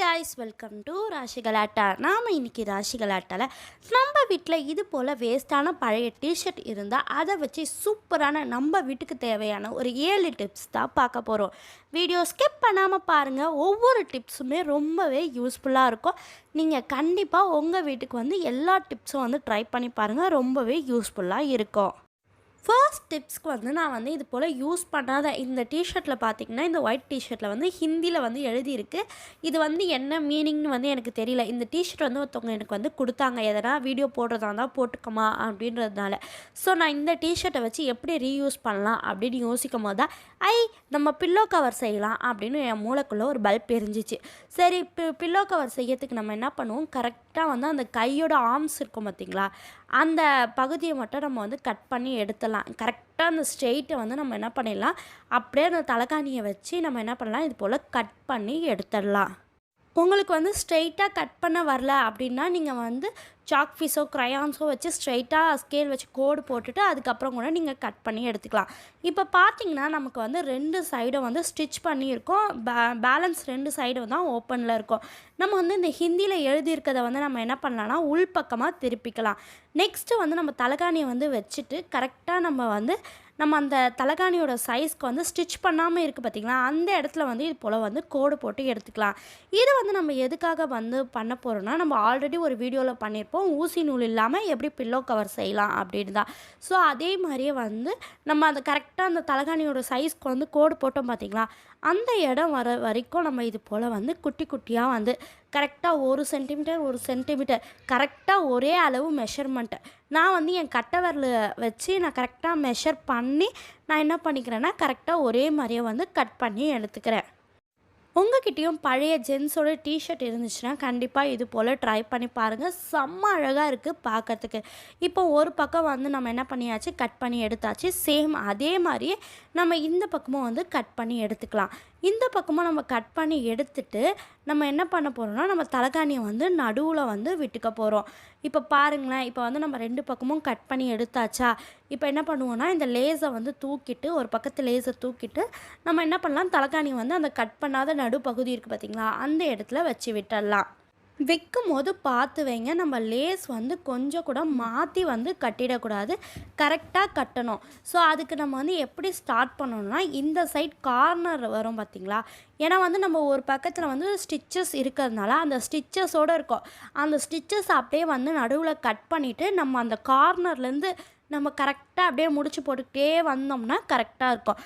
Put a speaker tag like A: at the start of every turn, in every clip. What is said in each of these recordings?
A: Guys welcome to ராசி கலாட்டா நாம் இன்னைக்கு ராசி கலாட்டாவில் நம்ம வீட்டில் இது போல் வேஸ்ட்டான பழைய டிஷர்ட் இருந்தால் அதை வச்சு சூப்பரான நம்ம வீட்டுக்கு தேவையான ஒரு ஏழு டிப்ஸ் தான் பார்க்க போகிறோம் வீடியோ ஸ்கிப் பண்ணாமல் பாருங்கள் ஒவ்வொரு டிப்ஸுமே ரொம்பவே யூஸ்ஃபுல்லாக இருக்கும். நீங்கள் கண்டிப்பாக உங்கள் வீட்டுக்கு வந்து எல்லா டிப்ஸும் வந்து ட்ரை பண்ணி பாருங்கள் ரொம்பவே யூஸ்ஃபுல்லாக இருக்கும். ஃபர்ஸ்ட் டிப்ஸ்க்கு வந்து நான் வந்து இது போல் யூஸ் பண்ணாத இந்த டிஷர்ட்டில் பார்த்தீங்கன்னா இந்த ஒயிட் டிஷர்ட்டில் வந்து ஹிந்தியில் வந்து எழுதியிருக்கு. இது வந்து என்ன மீனிங்னு வந்து எனக்கு தெரியல. இந்த டிஷர்ட் வந்து ஒருத்தவங்க எனக்கு வந்து கொடுத்தாங்க. எதனா வீடியோ போடுறதா இருந்தால் போட்டுக்கமா அப்படின்றதுனால. ஸோ நான் இந்த டிஷர்ட்டை வச்சு எப்படி ரீயூஸ் பண்ணலாம் அப்படின்னு யோசிக்கும் போது தான் ஐ நம்ம பில்லோ கவர் செய்யலாம் அப்படின்னு என் மூளைக்குள்ளே ஒரு பல்ப் எரிஞ்சிச்சு. சரி பி பில்லோ கவர் செய்யறதுக்கு நம்ம என்ன பண்ணுவோம்? கரெக்டாக வந்து அந்த கையோட ஆர்ம்ஸ் இருக்கும் பார்த்தீங்களா அந்த பகுதியை மட்டும் நம்ம வந்து கட் பண்ணி எடுத்துடலாம். கரெக்டாக அந்த ஸ்ட்ரெயிட்டை வந்து நம்ம என்ன பண்ணிடலாம்? அப்படியே அந்த தலைகாணியை வச்சு நம்ம என்ன பண்ணலாம்? இது போல் கட் பண்ணி எடுத்துடலாம். உங்களுக்கு வந்து ஸ்ட்ரெயிட்டாக கட் பண்ண வரல அப்படின்னா நீங்கள் வந்து சாக் பீஸோ க்ரையான்ஸோ வச்சு ஸ்ட்ரெயிட்டாக ஸ்கேல் வச்சு கோடு போட்டுட்டு அதுக்கப்புறம் கூட நீங்கள் கட் பண்ணி எடுத்துக்கலாம். இப்போ பார்த்தீங்கன்னா நமக்கு வந்து ரெண்டு சைடும் வந்து ஸ்டிச் பண்ணியிருக்கோம். பே பேலன்ஸ் ரெண்டு சைடும் தான் ஓப்பனில் இருக்கும். நம்ம வந்து இந்த ஹிந்தியில் எழுதியிருக்கிறத வந்து நம்ம என்ன பண்ணலாம்னா உள்பக்கமாக திருப்பிக்கலாம். நெக்ஸ்ட்டு வந்து நம்ம தலைகாணியை வந்து வச்சுட்டு கரெக்டாக நம்ம வந்து நம்ம அந்த தலைகாணியோட சைஸ்க்கு வந்து ஸ்டிச் பண்ணாமல் இருக்குது பார்த்திங்களா அந்த இடத்துல வந்து இது போல் வந்து கோடு போட்டு எடுத்துக்கலாம். இது வந்து நம்ம எதுக்காக வந்து பண்ண போகிறோம்னா நம்ம ஆல்ரெடி ஒரு வீடியோவில் பண்ணியிருப்போம் ஊசி நூல் இல்லாமல் எப்படி பில்லோ கவர் செய்யலாம் அப்படின்னு தான். ஸோ அதே மாதிரியே வந்து நம்ம அந்த கரெக்டாக அந்த தலைகாணியோட சைஸ்க்கு வந்து கோடு போட்டோம் பார்த்திங்களா அந்த இடம் வர வரைக்கும் நம்ம இது போல் வந்து குட்டி குட்டியாக வந்து கரெக்டாக ஒரு சென்டிமீட்டர் ஒரு சென்டிமீட்டர் கரெக்டாக ஒரே அளவு மெஷர்மெண்ட்டு நான் வந்து என் கட்டை விரல வச்சு நான் கரெக்டாக மெஷர் பண்ணி நான் என்ன பண்ணிக்கிறேன்னா கரெக்டாக ஒரே மாதிரியே வந்து கட் பண்ணி எடுத்துக்கிறேன். உங்ககிட்டயும் பழைய ஜென்ஸோட டிஷர்ட் இருந்துச்சுன்னா கண்டிப்பாக இது போல் ட்ரை பண்ணி பாருங்கள் செம்ம அழகாக இருக்குது பார்க்கறதுக்கு இப்போ ஒரு பக்கம் வந்து நம்ம என்ன பண்ணியாச்சு? கட் பண்ணி எடுத்தாச்சு. சேம் அதே மாதிரியே நம்ம இந்த பக்கமும் வந்து கட் பண்ணி எடுத்துக்கலாம். இந்த பக்கமும் நம்ம கட் பண்ணி எடுத்துட்டு நம்ம என்ன பண்ண போகிறோம்னா நம்ம தலைகாணியை வந்து நடுவில் வந்து விட்டுக்க போகிறோம் இப்போ பாருங்களேன் இப்போ வந்து நம்ம ரெண்டு பக்கமும் கட் பண்ணி எடுத்தாச்சா? இப்போ என்ன பண்ணுவோன்னா இந்த லேஸை வந்து தூக்கிட்டு ஒரு பக்கத்து லேஸை தூக்கிட்டு நம்ம என்ன பண்ணலாம்? தலைகாணி வந்து அந்த கட் பண்ணாத நடுப்பகுதி இருக்குது பார்த்திங்களா அந்த இடத்துல வச்சு விட்டுடலாம் வைக்கும் போது பார்த்து வைங்க. நம்ம லேஸ் வந்து கொஞ்சம் கூட மாற்றி வந்து கட்டிடக்கூடாது. கரெக்டாக கட்டணும். ஸோ அதுக்கு நம்ம வந்து எப்படி ஸ்டார்ட் பண்ணணும்னா இந்த சைட் கார்னர் வரும் பார்த்திங்களா? ஏன்னா வந்து நம்ம ஒரு பக்கத்தில் வந்து ஸ்டிச்சஸ் இருக்கிறதுனால அந்த ஸ்டிச்சஸோடு இருக்கும். அந்த ஸ்டிச்சஸ் அப்படியே வந்து நடுவில் கட் பண்ணிவிட்டு நம்ம அந்த கார்னர்லேருந்து நம்ம கரெக்டாக அப்படியே முடிச்சு போட்டுக்கிட்டே வந்தோம்னா கரெக்டாக இருக்கும்.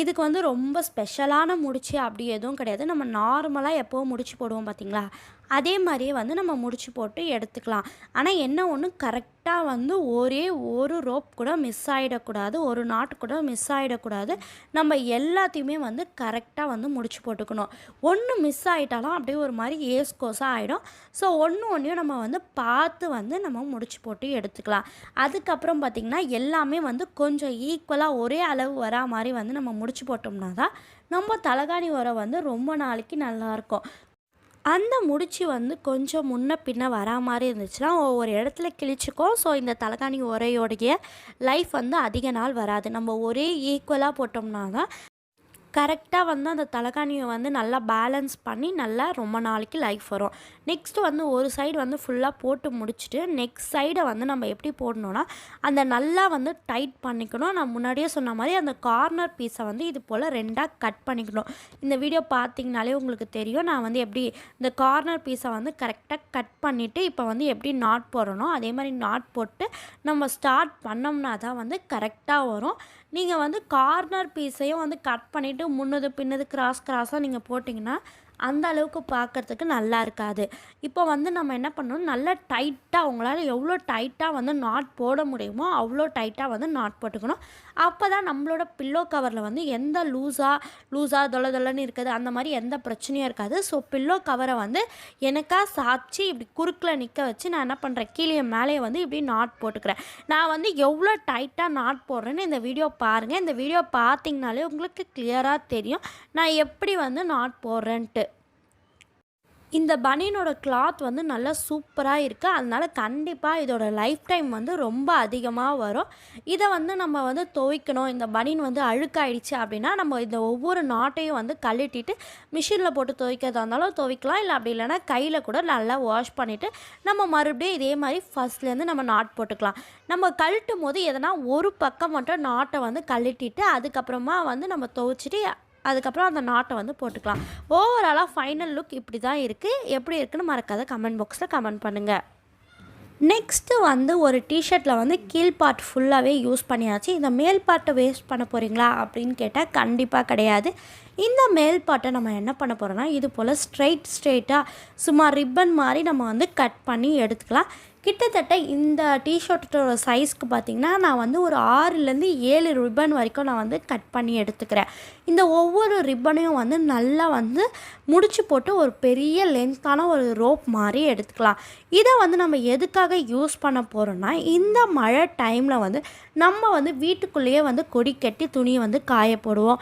A: இதுக்கு வந்து ரொம்ப ஸ்பெஷலான முடிச்சு அப்படி எதுவும் கிடையாது. நம்ம நார்மலாக எப்போவும் முடிச்சு போடுவோம் பார்த்தீங்களா? அதே மாதிரியே வந்து நம்ம முடிச்சு போட்டு எடுத்துக்கலாம். ஆனால் என்ன ஒன்று கரெக்டாக வந்து ஒரே ஒரு ரோப் கூட மிஸ் ஆகிடக்கூடாது ஒரு நாட்டு கூட மிஸ் ஆகிடக்கூடாது நம்ம எல்லாத்தையுமே வந்து கரெக்டாக வந்து முடிச்சு போட்டுக்கணும். ஒன்று மிஸ் ஆகிட்டாலும் அப்படியே ஒரு மாதிரி ஏஸ்கோஸாக ஆகிடும் ஸோ ஒன்று ஒன்றையும் நம்ம வந்து பார்த்து வந்து நம்ம முடிச்சு போட்டு எடுத்துக்கலாம். அதுக்கப்புறம் பார்த்திங்கன்னா எல்லாமே வந்து கொஞ்சம் ஈக்குவலாக ஒரே அளவு வரா மாதிரி வந்து நம்ம முடிச்சு போட்டோம்னா தான் நம்ம தலகாணி உரம் வந்து ரொம்ப நாளைக்கு நல்லாயிருக்கும் அந்த முடிச்சு வந்து கொஞ்சம் முன்ன பின்ன வரா மாதிரி இருந்துச்சுன்னா ஒவ்வொரு இடத்துல கிழிச்சிக்கும். ஸோ இந்த தலைகாணி உரையோடைய லைஃப் வந்து அதிக நாள் வராது. நம்ம ஒரே ஈக்குவலாக போட்டோம்னா தான் கரெக்டாக வந்து அந்த தலைகாணியை வந்து நல்லா பேலன்ஸ் பண்ணி நல்லா ரொம்ப நாளைக்கு லைஃப் வரும். நெக்ஸ்ட்டு வந்து ஒரு சைடு வந்து ஃபுல்லாக போட்டு முடிச்சுட்டு நெக்ஸ்ட் சைடை வந்து நம்ம எப்படி போடணும்னா அந்த நல்லா வந்து டைட் பண்ணிக்கணும். நான் முன்னாடியே சொன்ன மாதிரி அந்த கார்னர் பீஸை வந்து இது போல் ரெண்டாக கட் பண்ணிக்கணும். இந்த வீடியோ பார்த்தீங்கனாலே உங்களுக்கு தெரியும். நான் வந்து எப்படி இந்த கார்னர் பீஸை வந்து கரெக்டாக கட் பண்ணிவிட்டு இப்போ வந்து எப்படி நாட் போடணும். அதே மாதிரி நாட் போட்டு நம்ம ஸ்டார்ட் பண்ணோம்னா தான் வந்து கரெக்டாக வரும். நீங்கள் வந்து கார்னர் பீஸையும் வந்து கட் பண்ணிவிட்டு முன்னது பின்னது கிராஸ் கிராஸாக நீங்கள் போட்டிங்கன்னா அந்த அளவுக்கு பார்க்குறதுக்கு நல்லா இருக்காது. இப்போ வந்து நம்ம என்ன பண்ணணும்? நல்லா டைட்டாக உங்களால் எவ்வளோ டைட்டாக வந்து நாட் போட முடியுமோ அவ்வளோ டைட்டாக வந்து நாட் போட்டுக்கணும். அப்போ தான் நம்மளோட பில்லோ கவரில் வந்து எந்த லூஸாக லூஸாக தொலை தொலைன்னு இருக்குது அந்த மாதிரி எந்த பிரச்சனையும் இருக்காது. ஸோ பில்லோ கவரை வந்து எனக்காக சாய்ச்சி இப்படி குறுக்கில் நிற்க வச்சு நான் என்ன பண்ணுறேன் கீழே மேலேயே வந்து இப்படி நாட் போட்டுக்கிறேன். நான் வந்து எவ்வளோ டைட்டாக நாட் போடுறேன்னு இந்த வீடியோ பாருங்கள் இந்த வீடியோ பார்த்தீங்கனாலே உங்களுக்கு கிளியராக தெரியும். நான் எப்படி வந்து நாட் போடுறேன்ட்டு. இந்த பனியனோட கிளாத் வந்து நல்லா சூப்பராக இருக்குது அதனால் கண்டிப்பாக இதோட லைஃப் டைம் வந்து ரொம்ப அதிகமாக வரும். இதை வந்து நம்ம வந்து துவைக்கணும். இந்த பனியன் வந்து அழுக்காயிடுச்சு அப்படின்னா நம்ம இந்த ஒவ்வொரு நாட்டையும் வந்து கழட்டிட்டு மிஷினில் போட்டு துவைக்கிறதா இருந்தாலும் துவைக்கலாம். இல்லை அப்படி இல்லைன்னா கையில் கூட நல்லா வாஷ் பண்ணிவிட்டு நம்ம மறுபடியும் இதே மாதிரி ஃபஸ்ட்லேருந்து நம்ம நாட் போட்டுக்கலாம். நம்ம கழட்டும் போது எதனா ஒரு பக்கம் மட்டும் நாட்டை வந்து கழட்டிட்டு அதுக்கப்புறமா வந்து நம்ம துவைச்சிட்டு அதுக்கப்புறம் அந்த நாட்டை வந்து போட்டுக்கலாம். ஓவராலாக ஃபைனல் லுக் இப்படி தான் இருக்குது எப்படி இருக்குன்னு மறக்காத கமெண்ட் பாக்ஸில் கமெண்ட் பண்ணுங்கள் நெக்ஸ்ட்டு வந்து ஒரு டிஷர்ட்டில் வந்து கீழ் பார்ட் ஃபுல்லாகவே யூஸ் பண்ணியாச்சு. இந்த மேல் பார்ட்டை வேஸ்ட் பண்ண போகிறீங்களா அப்படின்னு கேட்டால் கண்டிப்பாக கிடையாது. இந்த மேல் பாட்டை நம்ம என்ன பண்ண போகிறோன்னா இது போல் ஸ்ட்ரைட் ஸ்ட்ரைட்டாக சும்மா ரிப்பன் மாதிரி நம்ம வந்து கட் பண்ணி எடுத்துக்கலாம். கிட்டத்தட்ட இந்த டிஷர்ட்டோட சைஸ்க்கு பார்த்திங்கன்னா நான் வந்து ஒரு ஆறுலேருந்து ஏழு ரிப்பன் வரைக்கும் நான் வந்து கட் பண்ணி எடுத்துக்கிறேன். இந்த ஒவ்வொரு ரிப்பனையும் வந்து நல்லா வந்து முடிச்சு போட்டு ஒரு பெரிய லென்த்தான ஒரு ரோப் மாதிரி எடுத்துக்கலாம். இதை வந்து நம்ம எதுக்காக யூஸ் பண்ண போகிறோம்னா இந்த மழை டைமில் வந்து நம்ம வந்து வீட்டுக்குள்ளேயே வந்து கொடி கட்டி துணியை வந்து காய போடுவோம்.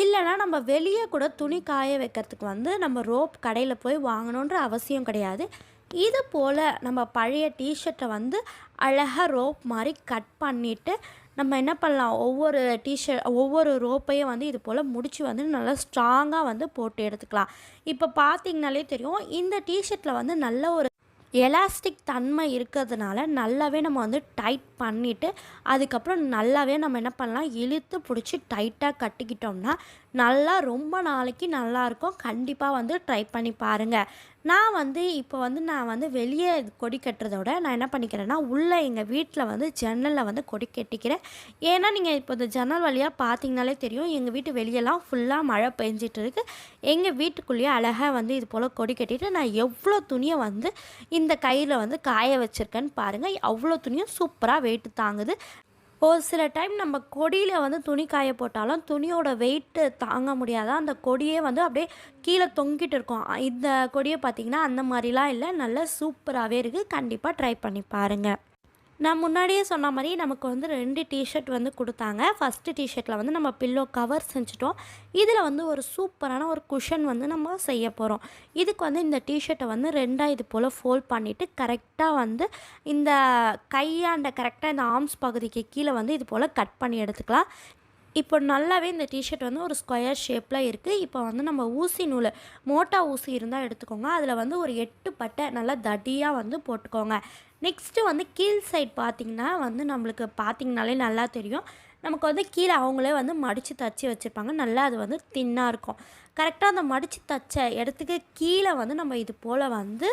A: இல்லைனா நம்ம வெளியே கூட துணி காய வைக்கிறதுக்கு வந்து நம்ம ரோப் கடையில் போய் வாங்கணுன்ற அவசியம் கிடையாது. இது போல் நம்ம பழைய டிஷர்ட்டை வந்து அழகாக ரோப் மாதிரி கட் பண்ணிவிட்டு நம்ம என்ன பண்ணலாம்? ஒவ்வொரு டிஷர்ட் ஒவ்வொரு ரோப்பையும் வந்து இது போல் முடித்து வந்து நல்லா ஸ்ட்ராங்காக வந்து போட்டு எடுத்துக்கலாம். இப்போ பார்த்திங்கனாலே தெரியும் இந்த டிஷர்ட்டில் வந்து நல்ல ஒரு எலாஸ்டிக் தன்மை இருக்கிறதுனால நல்லாவே நம்ம வந்து டைட் பண்ணிவிட்டு அதுக்கப்புறம் நல்லாவே நம்ம என்ன பண்ணலாம் இழுத்து பிடிச்சி டைட்டாக கட்டிக்கிட்டோம்னா நல்லா ரொம்ப நாளைக்கு நல்லாயிருக்கும் கண்டிப்பாக வந்து ட்ரை பண்ணி பாருங்கள் நான் வந்து இப்போ வந்து நான் வந்து வெளியே கொடி கட்டுறத விட நான் என்ன பண்ணிக்கிறேன்னா உள்ளே எங்கள் வீட்டில் வந்து ஜன்னலில் வந்து கொடி கட்டிக்கிறேன். ஏன்னா நீங்கள் இப்போ இந்த ஜன்னல் வழியாக பார்த்தீங்கனாலே தெரியும் எங்கள் வீட்டு வெளியெல்லாம் ஃபுல்லாக மழை பெஞ்சிட்டு இருக்குது எங்கள் வீட்டுக்குள்ளேயே அழகாக வந்து இது போல் கொடி கட்டிட்டு நான் எவ்வளோ துணியை வந்து இந்த கையில் வந்து காய வச்சுருக்கேன்னு பாருங்கள் அவ்வளோ துணியும் சூப்பராக வெயிட்டு தாங்குது. ஒரு சில டைம் நம்ம கொடியில் வந்து துணி காய போட்டாலும் துணியோட வெயிட்டு தாங்க முடியாத. அந்த கொடியே வந்து அப்படியே கீழே தொங்கிட்டு இருக்கும். இந்த கொடியை பார்த்திங்கன்னா அந்த மாதிரிலாம் இல்லை. நல்லா சூப்பராகவே இருக்குது கண்டிப்பாக ட்ரை பண்ணி பாருங்கள் நான் முன்னாடியே சொன்ன மாதிரி நமக்கு வந்து ரெண்டு டிஷர்ட் வந்து கொடுத்தாங்க. ஃபஸ்ட்டு டிஷர்ட்டில் வந்து நம்ம பில்லோ கவர் செஞ்சுட்டோம். இதில் வந்து ஒரு சூப்பரான ஒரு குஷன் வந்து நம்ம செய்ய போகிறோம் இதுக்கு வந்து இந்த டிஷர்ட்டை வந்து ரெண்டாக இது போல் ஃபோல்ட் பண்ணிவிட்டு கரெக்டாக வந்து இந்த கையாண்ட கரெக்டாக இந்த ஆர்ம்ஸ் பகுதிக்கு கீழே வந்து இது போல் கட் பண்ணி எடுத்துக்கலாம். இப்போ நல்லாவே இந்த டிஷர்ட் வந்து ஒரு ஸ்கொயர் ஷேப்பில் இருக்குது இப்போ வந்து நம்ம ஊசி நூல் மோட்டா ஊசி இருந்தால் எடுத்துக்கோங்க. அதில் வந்து ஒரு எட்டு பட்டை நல்லா தடியாக வந்து போட்டுக்கோங்க. நெக்ஸ்ட்டு வந்து கீழ் சைட் பார்த்திங்கன்னா வந்து நம்மளுக்கு பார்த்திங்கனாலே நல்லா தெரியும். நமக்கு வந்து கீழே அவங்களே வந்து மடித்து தச்சு வச்சுருப்பாங்க. நல்லா அது வந்து தின்னாக இருக்கும். கரெக்டாக அந்த மடித்து தச்ச இடத்துக்கு கீழே வந்து நம்ம இது போல் வந்து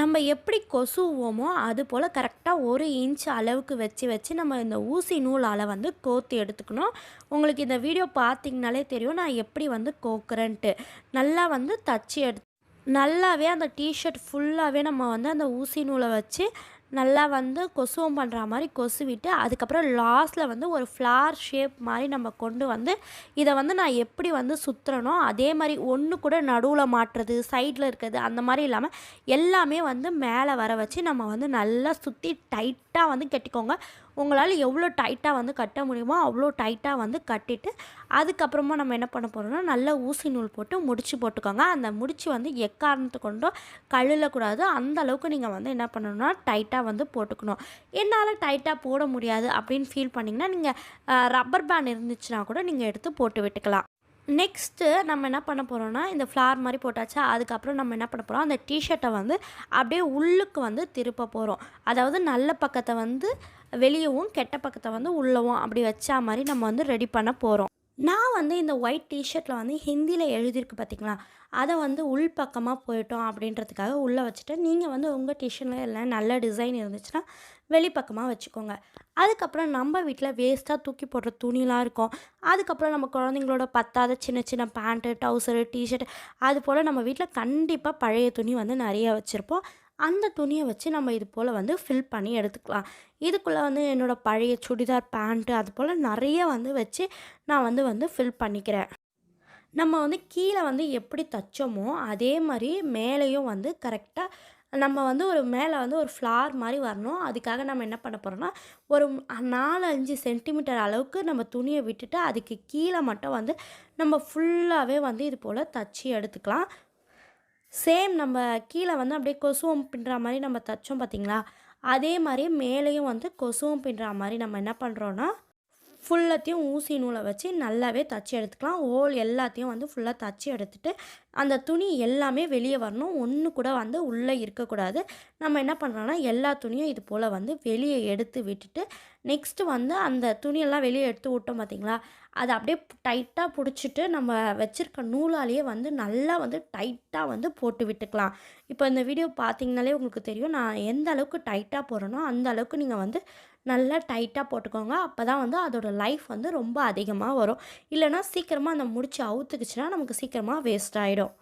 A: நம்ம எப்படி கொசுவோமோ அது போல் கரெக்டாக ஒரு இன்ச் அளவுக்கு வச்சு வச்சு நம்ம இந்த ஊசி நூலால் வந்து கோத்து எடுத்துக்கணும். உங்களுக்கு இந்த வீடியோ பார்த்திங்கனாலே தெரியும். நான் எப்படி வந்து கோக்குறேன்ட்டு. நல்லா வந்து தச்சு எடுத்து நல்லாவே அந்த டிஷர்ட் ஃபுல்லாகவே நம்ம வந்து அந்த ஊசி நூலை வச்சு நல்லா வந்து கொசுவம் பண்ணுற மாதிரி கொசுவிட்டு அதுக்கப்புறம் லாஸ்ட்டில் வந்து ஒரு ஃப்ளார் ஷேப் மாதிரி நம்ம கொண்டு வந்து இதை வந்து நான் எப்படி வந்து சுற்றுறனோ அதே மாதிரி ஒன்று கூட நடுவில் மாட்டுறது சைடில் இருக்கிறது அந்த மாதிரி இல்லாமல் எல்லாமே வந்து மேலே வர வச்சு நம்ம வந்து நல்லா சுற்றி டைட்டாக வந்து கட்டிக்கோங்க. உங்களால் எவ்வளோ டைட்டாக வந்து கட்ட முடியுமோ அவ்வளோ டைட்டாக வந்து கட்டிட்டு அதுக்கப்புறமா நம்ம என்ன பண்ண போகிறோம்னா நல்லா ஊசி நூல் போட்டு முடிச்சு போட்டுக்கோங்க. அந்த முடிச்சு வந்து எக்காரணத்து கொண்டோ கழுலக்கூடாது அந்த அளவுக்கு நீங்கள் வந்து என்ன பண்ணணும்னா டைட்டாக வந்து போட்டுக்கணும். என்னால் டைட்டாக போட முடியாது அப்படின்னு ஃபீல் பண்ணிங்கன்னா நீங்கள் ரப்பர் பேண்ட் இருந்துச்சுன்னா கூட நீங்கள் எடுத்து போட்டு விட்டுக்கலாம். நெக்ஸ்ட்டு நம்ம என்ன பண்ண போகிறோம்னா இந்த ஃப்ளார் மாதிரி போட்டாச்சா அதுக்கப்புறம் நம்ம என்ன பண்ண போகிறோம் அந்த டிஷர்ட்டை வந்து அப்படியே உள்ளுக்கு வந்து திருப்ப போகிறோம் அதாவது நல்ல பக்கத்தை வந்து வெளியவும் கெட்ட பக்கத்தை வந்து உள்ளவும் அப்படி வச்சா மாதிரி நம்ம வந்து ரெடி பண்ண போகிறோம் நான் வந்து இந்த ஒயிட் டிஷர்ட்டில் வந்து ஹிந்தியில் எழுதியிருக்கு பார்த்தீங்களா அதை வந்து உள் பக்கமாக போயிட்டோம் அப்படின்றதுக்காக உள்ளே வச்சுட்டு நீங்கள் வந்து உங்கள் டிஷர்ட்டில் எல்லாம் நல்ல டிசைன் இருந்துச்சுன்னா வெளிப்பக்கமாக வச்சுக்கோங்க. அதுக்கப்புறம் நம்ம வீட்டில் வேஸ்ட்டாக தூக்கி போடுற துணிலாம் இருக்கும். அதுக்கப்புறம் நம்ம குழந்தைங்களோட பத்தாத சின்ன சின்ன பேண்ட்டு டவுசரு டிஷர்ட் அது போல் நம்ம வீட்டில் கண்டிப்பாக பழைய துணி வந்து நிறைய வச்சுருப்போம். அந்த துணியை வச்சு நம்ம இது போல் வந்து ஃபில் பண்ணி எடுத்துக்கலாம். இதுக்குள்ளே வந்து என்னோடய பழைய சுடிதார் பேண்ட்டு அது போல் நிறைய வந்து வச்சு நான் வந்து வந்து ஃபில் பண்ணிக்கிறேன். நம்ம வந்து கீழே வந்து எப்படி தைச்சோமோ அதே மாதிரி மேலேயும் வந்து கரெக்டாக நம்ம வந்து ஒரு மேலே வந்து ஒரு ஃப்ளார் மாதிரி வரணும். அதுக்காக நம்ம என்ன பண்ண போகிறோம்னா ஒரு நாலு அஞ்சு சென்டிமீட்டர் அளவுக்கு நம்ம துணியை விட்டுட்டு அதுக்கு கீழே மட்டும் வந்து நம்ம ஃபுல்லாகவே வந்து இது போல் தச்சு எடுத்துக்கலாம். சேம் நம்ம கீழே வந்து அப்படியே கொசுவம் பின்னுற மாதிரி நம்ம தைச்சோம் பார்த்தீங்களா? அதே மாதிரி மேலேயும் வந்து கொசுவம் பின்னுற மாதிரி நம்ம என்ன பண்ணுறோன்னா ஃபுல்லத்தையும் ஊசி நூலை வச்சு நல்லாவே தச்சு எடுத்துக்கலாம். ஹோல் எல்லாத்தையும் வந்து ஃபுல்லாக தச்சு எடுத்துட்டு அந்த துணி எல்லாமே வெளியே வரணும். ஒன்று கூட வந்து உள்ளே இருக்கக்கூடாது. நம்ம என்ன பண்ணுறோன்னா எல்லா துணியும் இது போல் வந்து வெளியே எடுத்து விட்டுட்டு நெக்ஸ்ட்டு வந்து அந்த துணியெல்லாம் வெளியே எடுத்து விட்டோம் பார்த்தீங்களா? அதை அப்படியே டைட்டாக பிடிச்சிட்டு நம்ம வச்சுருக்க நூலாலேயே வந்து நல்லா வந்து டைட்டாக வந்து போட்டு விட்டுக்கலாம். இப்போ இந்த வீடியோ பார்த்தீங்கனாலே உங்களுக்கு தெரியும். நான் எந்த அளவுக்கு டைட்டாக போடுறேனோ அந்த அளவுக்கு நீங்கள் வந்து நல்லா டைட்டாக போட்டுக்கோங்க. அப்போ தான் வந்து அதோடய லைஃப் வந்து ரொம்ப அதிகமாக வரும். இல்லைனா சீக்கிரமாக அந்த முடிச்சு அவுத்துக்குச்சுன்னா நமக்கு சீக்கிரமாக வேஸ்ட் ஆகிடும்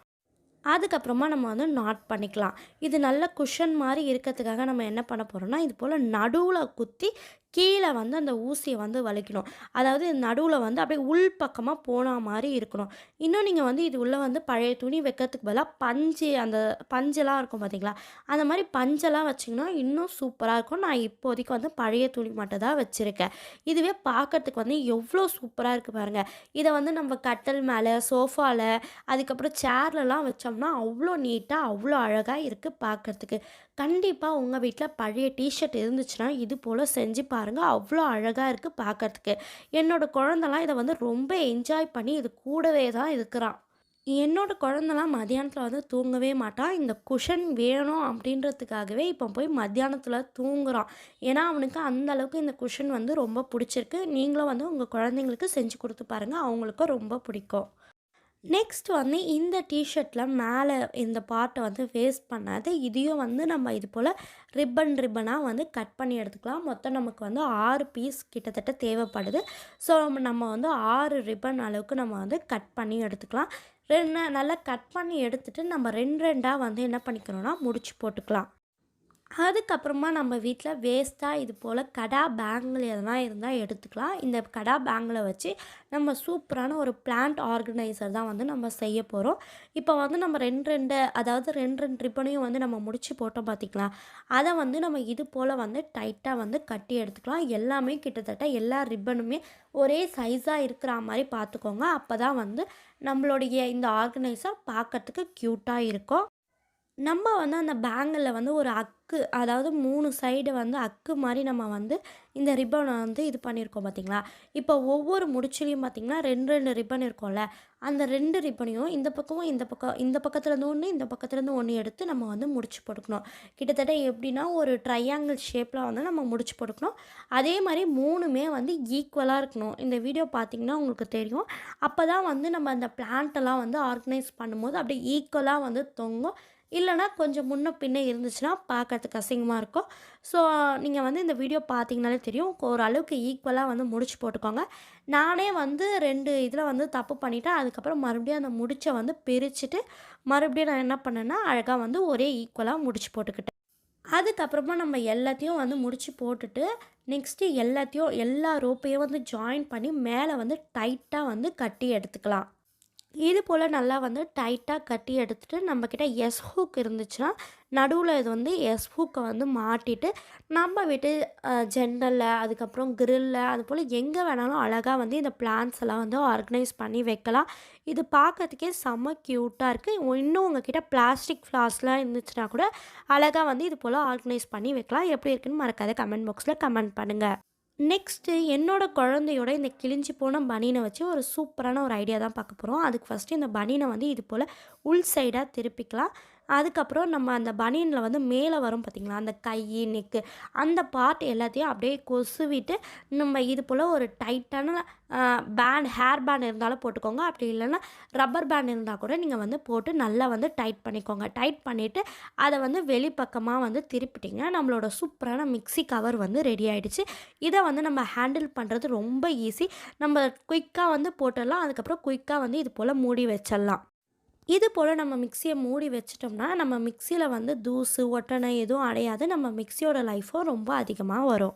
A: அதுக்கப்புறமா நம்ம வந்து நாட் பண்ணிக்கலாம். இது நல்ல குஷன் மாதிரி இருக்கிறதுக்காக நம்ம என்ன பண்ண போகிறோம்னா இது போல் நடுவில் குத்தி கீழே வந்து அந்த ஊசியை வந்து வலிக்கணும். அதாவது நடுவில் வந்து அப்படியே உள் பக்கமாக போன மாதிரி இருக்கணும். இன்னும் நீங்கள் வந்து இது உள்ளே வந்து பழைய துணி வைக்கிறதுக்கு பதிலாக பஞ்சு அந்த பஞ்செல்லாம் இருக்கும் பார்த்தீங்களா அந்த மாதிரி பஞ்செல்லாம் வச்சிங்கன்னா இன்னும் சூப்பராக இருக்கும். நான் இப்போதைக்கு வந்து பழைய துணி மட்டும் தான் வச்சுருக்கேன். இதுவே பார்க்கறதுக்கு வந்து எவ்வளோ சூப்பராக இருக்குது பாருங்கள் இதை வந்து நம்ம கட்டல் மேலே சோஃபாவில் அதுக்கப்புறம் சேர்லலாம் வச்சோம்னா அவ்வளோ நீட்டாக அவ்வளோ அழகாக இருக்குது பார்க்கறதுக்கு கண்டிப்பாக உங்கள் வீட்டில் பழைய டிஷர்ட் இருந்துச்சுன்னா இது போல் செஞ்சு பாருங்கள் அவ்வளோ அழகாக இருக்குது பார்க்கறதுக்கு என்னோடய குழந்தலாம் இதை வந்து ரொம்ப என்ஜாய் பண்ணி இது கூடவே தான் இருக்கிறான் என்னோட குழந்தலாம் மத்தியானத்தில் வந்து தூங்கவே மாட்டான் இந்த குஷன் வேணும் அப்படின்றதுக்காகவே இப்போ போய் மத்தியானத்தில் தூங்குறான் ஏன்னா அவனுக்கு அந்த அளவுக்கு இந்த குஷன் வந்து ரொம்ப பிடிச்சிருக்கு. நீங்களும் வந்து உங்கள் குழந்தைங்களுக்கு செஞ்சு கொடுத்து பாருங்கள் அவங்களுக்கும் ரொம்ப பிடிக்கும். நெக்ஸ்ட் வந்து இந்த டிஷர்ட்டில் மேலே இந்த பார்ட்டை வந்து வேஸ்ட் பண்ணாது இதையும் வந்து நம்ம இது போல் ரிப்பன் ரிப்பனாக வந்து கட் பண்ணி எடுத்துக்கலாம். மொத்தம் நமக்கு வந்து ஆறு பீஸ் கிட்டத்தட்ட தேவைப்படுது. ஸோ நம்ம வந்து ஆறு ரிப்பன் அளவுக்கு நம்ம வந்து கட் பண்ணி எடுத்துக்கலாம். ரெண்டு நல்லா கட் பண்ணி எடுத்துகிட்டு நம்ம ரெண்டு ரெண்டாக வந்து என்ன பண்ணிக்கணும்னா முடிச்சு போட்டுக்கலாம். அதுக்கப்புறமா நம்ம வீட்டில் வேஸ்ட்டாக இது போல் கடா பேங்கில் எதனா இருந்தால் எடுத்துக்கலாம். இந்த கடா பேங்கில் வச்சு நம்ம சூப்பரான ஒரு பிளான்ட் ஆர்கனைசர் தான் வந்து நம்ம செய்ய போகிறோம் இப்போ வந்து நம்ம ரெண்டு ரெண்டு அதாவது ரெண்டு ரெண்டு ரிப்பனையும் வந்து நம்ம முடிச்சு போட்டோம் பார்த்திங்களா அதை வந்து நம்ம இது போல் வந்து டைட்டாக வந்து கட்டி எடுத்துக்கலாம். எல்லாமே கிட்டத்தட்ட எல்லா ரிப்பனுமே ஒரே சைஸாக இருக்கிற மாதிரி பார்த்துக்கோங்க அப்போ தான் வந்து நம்மளுடைய இந்த ஆர்கனைசர் பார்க்கறதுக்கு க்யூட்டாக இருக்கும். நம்ம வந்து அந்த பேங்கிளில் வந்து ஒரு அக்கு அதாவது மூணு சைடு வந்து அக்கு மாதிரி நம்ம வந்து இந்த ரிப்பனை வந்து இது பண்ணியிருக்கோம் பார்த்தீங்களா இப்போ ஒவ்வொரு முடிச்சுலையும் பார்த்தீங்கன்னா ரெண்டு ரெண்டு ரிப்பன் இருக்கும்ல. அந்த ரெண்டு ரிப்பனையும் இந்த பக்கமும் இந்த பக்கம் இந்த பக்கத்துலேருந்து ஒன்று இந்த பக்கத்துலேருந்து ஒன்று எடுத்து நம்ம வந்து முடிச்சு போட்டுக்கணும். கிட்டத்தட்ட எப்படின்னா ஒரு ட்ரையாங்கிள் ஷேப்பில் வந்து நம்ம முடிச்சு போட்டுக்கணும். அதே மாதிரி மூணுமே வந்து ஈக்குவலாக இருக்கணும். இந்த வீடியோ பார்த்தீங்கன்னா உங்களுக்கு தெரியும். அப்போ தான் வந்து நம்ம அந்த பிளான்ட்டெல்லாம் வந்து ஆர்கனைஸ் பண்ணும்போது அப்படியே ஈக்குவலாக வந்து தொங்கும். இல்லைனா கொஞ்சம் முன்ன பின்ன இருந்துச்சுன்னா பார்க்கறதுக்கு அசிங்கமாக இருக்கும். ஸோ நீங்கள் வந்து இந்த வீடியோ பார்த்தீங்கனாலே தெரியும். ஓரளவுக்கு ஈக்குவலாக வந்து முடிச்சு போட்டுக்கோங்க. நானே வந்து ரெண்டு இதில் வந்து தப்பு பண்ணிவிட்டேன் அதுக்கப்புறம் மறுபடியும் அந்த முடிச்சை வந்து பிரிச்சுட்டு மறுபடியும் நான் என்ன பண்ணேன்னா அழகாக வந்து ஒரே ஈக்குவலாக முடிச்சு போட்டுக்கிட்டேன். அதுக்கப்புறமா நம்ம எல்லாத்தையும் வந்து முடிச்சு போட்டுட்டு நெக்ஸ்ட்டு எல்லாத்தையும் எல்லா ரோப்பையும் வந்து ஜாயின் பண்ணி மேலே வந்து டைட்டாக வந்து கட்டி எடுத்துக்கலாம். இது போல் நல்லா வந்து டைட்டாக கட்டி எடுத்துகிட்டு நம்மக்கிட்ட எஸ் ஹூக் இருந்துச்சுன்னா நடுவில் இது வந்து எஸ் ஹூக்கை வந்து மாட்டிட்டு நம்ம வீட்டு ஜென்னலில் அதுக்கப்புறம் கிரில்ல அது போல் எங்கே வேணாலும் அழகாக வந்து இந்த பிளான்ஸ் எல்லாம் வந்து ஆர்கனைஸ் பண்ணி வைக்கலாம். இது பார்க்கறதுக்கே செம்ம க்யூட்டாக இருக்குது இன்னும் உங்ககிட்ட பிளாஸ்டிக் ஃப்ளாஸ்லாம் இருந்துச்சுன்னா கூட அழகாக வந்து இது போல் ஆர்கனைஸ் பண்ணி வைக்கலாம். எப்படி இருக்குன்னு மறக்காத கமெண்ட் பாக்ஸில் கமெண்ட் பண்ணுங்கள் நெக்ஸ்ட்டு என்னோட குழந்தையோட இந்த கிழிஞ்சி போன பனியனை வச்சு ஒரு சூப்பரான ஒரு ஐடியா தான் பார்க்க போகிறோம் அதுக்கு ஃபஸ்ட்டு இந்த பனியனை வந்து இது போல் உள் சைடாக திருப்பிக்கலாம். அதுக்கப்புறம் நம்ம அந்த பனியனில் வந்து மேலே வரும் பார்த்திங்களா அந்த கை நெக்கு அந்த பார்ட் எல்லாத்தையும் அப்படியே கொசுவிட்டு நம்ம இது போல் ஒரு டைட்டான பேண்ட் ஹேர் பேண்ட் இருந்தாலும் போட்டுக்கோங்க. அப்படி இல்லைன்னா ரப்பர் பேண்ட் இருந்தால் கூட நீங்கள் வந்து போட்டு நல்லா வந்து டைட் பண்ணிக்கோங்க. டைட் பண்ணிவிட்டு அதை வந்து வெளிப்பக்கமாக வந்து திருப்பிட்டிங்கன்னா நம்மளோட சூப்பரான மிக்சி கவர் வந்து ரெடி ஆகிடுச்சு இதை வந்து நம்ம ஹேண்டில் பண்ணுறது ரொம்ப ஈஸி நம்ம குயிக்காக வந்து போட்டுடலாம். அதுக்கப்புறம் குயிக்காக வந்து இது போல் மூடி வச்சிடலாம். இது போல் நம்ம மிக்சியை மூடி வச்சிட்டோம்னா நம்ம மிக்சியில் வந்து தூசு ஒட்டனை எதுவும் அடையாது. நம்ம மிக்சியோட லைஃப்பும் ரொம்ப அதிகமாக வரும்.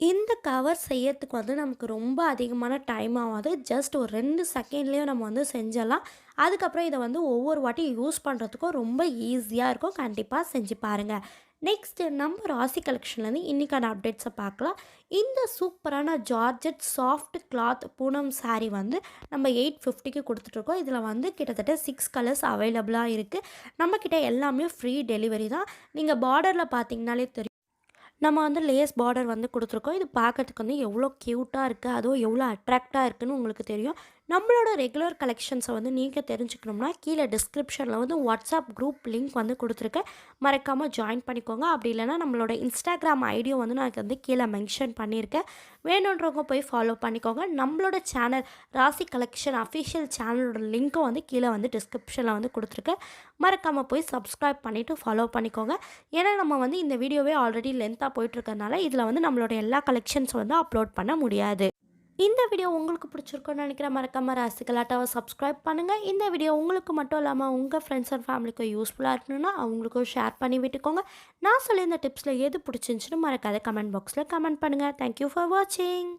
A: இந்த கவர் செய்யறதுக்கு வந்து நமக்கு ரொம்ப அதிகமான டைம் ஆகாது. ஜஸ்ட் ஒரு ரெண்டு செகண்ட்லேயே நம்ம வந்து செஞ்சிடலாம். அதுக்கப்புறம் இதை வந்து ஒவ்வொரு வாட்டி யூஸ் பண்ணுறதுக்கும் ரொம்ப ஈஸியாக இருக்கும். கண்டிப்பாக செஞ்சு பாருங்கள் நெக்ஸ்ட்டு நம்ம ராசி கலெக்ஷன்லேருந்து இன்றைக்கான அப்டேட்ஸை பார்க்கலாம். இந்த சூப்பரான georgette soft cloth Poonam saree வந்து நம்ம எயிட் ஃபிஃப்டிக்கு கொடுத்துட்ருக்கோம் இதில் வந்து கிட்டத்தட்ட சிக்ஸ் கலர்ஸ் அவைலபிளாக இருக்குது நம்மக்கிட்ட எல்லாமே ஃப்ரீ டெலிவரி தான். நீங்கள் பார்டரில் பார்த்தீங்கனாலே தெரியும். நம்ம வந்து லேஸ் பார்டர் வந்து கொடுத்துருக்கோம். இது பார்க்கறதுக்கு வந்து எவ்வளோ க்யூட்டாக இருக்குது அதுவும் எவ்வளோ அட்ராக்டாக இருக்குதுன்னு உங்களுக்கு தெரியும். நம்மளோட ரெகுலர் கலெக்ஷன்ஸை வந்து நீங்கள் தெரிஞ்சுக்கணும்னா கீழே டிஸ்கிரிப்ஷனில் வந்து வாட்ஸ்அப் குரூப் லிங்க் வந்து கொடுத்துருக்கேன். மறக்காமல் ஜாயின் பண்ணிக்கோங்க. அப்படி இல்லைனா நம்மளோட இன்ஸ்டாகிராம் ஐடியோ வந்து நான் வந்து கீழே மென்ஷன் பண்ணியிருக்கேன். வேணுன்றவங்க போய் ஃபாலோ பண்ணிக்கோங்க. நம்மளோட சேனல் ராசி கலெக்ஷன் அஃபிஷியல் சேனலோட லிங்க்கும் வந்து கீழே வந்து டிஸ்கிரிப்ஷனில் வந்து கொடுத்துருக்கேன். மறக்காமல் போய் சப்ஸ்கிரைப் பண்ணிவிட்டு ஃபாலோ பண்ணிக்கோங்க. ஏன்னா நம்ம வந்து இந்த வீடியோவே ஆல்ரெடி லென்த்தாக போயிட்டுருக்கறனால இதில் வந்து நம்மளோட எல்லா கலெக்ஷன்ஸும் வந்து அப்லோட் பண்ண முடியாது. இந்த வீடியோ உங்களுக்கு பிடிச்சிருக்கோன்னு நினைக்கிற மறக்காமல் ராசிகலாட்டாவை சப்ஸ்கிரைப் பண்ணுங்கள் இந்த வீடியோ உங்களுக்கு மட்டும் இல்லாமல் உங்கள் ஃப்ரெண்ட்ஸ் அண்ட் ஃபேமிலிக்கும் யூஸ்ஃபுல்லாக இருக்கணும்னா அவங்களுக்கும் ஷேர் பண்ணி விட்டுக்கோங்க. நான் சொல்லியிருந்த டிப்ஸில் எது பிடிச்சிருந்துச்சுன்னு மறக்காத கமெண்ட் பாக்ஸில் கமெண்ட் பண்ணுங்கள் தேங்க்யூ ஃபார் வாட்சிங்